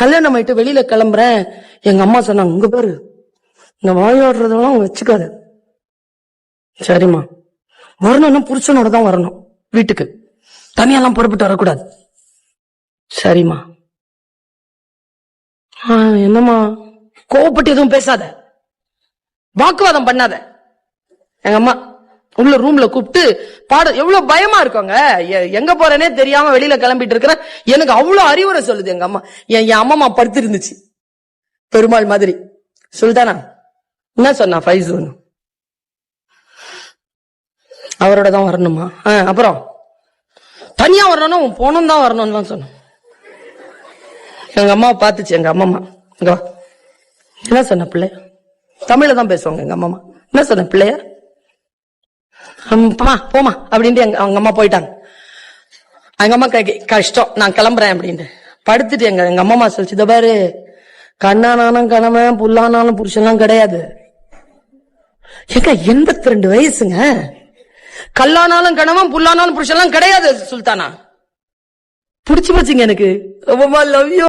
கல்யாணம் ஆயிட்டு வெளியில கிளம்புறேன். எங்க அம்மா சொன்னாங்க உங்க பேரு. இந்த வாயோடுறதெல்லாம் வச்சுக்காத. சரிம்மா. வரணும்னா புருஷனோட தான் வரணும் வீட்டுக்கு. தனியெல்லாம் புறப்பட்டு வரக்கூடாது. சரிம்மா. என்னம்மா? கோவப்பட்டு எதுவும் பேசாத. வாக்குவாதம் பண்ணாத. எங்க அம்மா உள்ள ரூம்ல கூப்பிட்டு பாட எவ்வளவு பயமா இருக்கோங்க? எ- எங்க போறேனே தெரியாம வெளியில கிளம்பிட்டு இருக்கிறேன் எனக்கு அவ்வளவு அறிவுரை சொல்லுது எங்க அம்மா. என் என் அம்மா படுத்து இருந்துச்சு பெருமாள் மாதிரி. சுல்தானா என்ன சொன்னா ஃபைசூன்? அவரோட தான் வரணுமா? ஆ, அப்புறம்? தனியா வரணும்னா உன் போனும் தான் வரணும்னு தான் சொன்னோம் எங்க அம்மா பார்த்துச்சு எங்க அம்மா இங்க என்ன சொன்ன பிள்ளை தமிழ்ல தான் பேசுவாங்க எங்க அம்மா என்ன சொன்ன பிள்ளைய? போமா போமா அப்படின்ட்டு எங்க அவங்க அம்மா போயிட்டாங்க. எங்க அம்மா கஷ்டம் நான் கிளம்புறேன் அப்படின்ட்டு. படுத்துட்டு எங்க எங்க அம்மா சொல்லிச்சு இதை பாரு கண்ணானாலும் கணவன் புல்லானாலும் புருஷன்லாம் கிடையாது. ஏங்க எண்பத்தி ரெண்டு வயசுங்க? கல்லானாலும் கணவன் புல்லானாலும் புருஷன்லாம் கிடையாது சுல்தானா. புடிச்சு போச்சுங்க எனக்கு. ரொம்ப லவ்யூ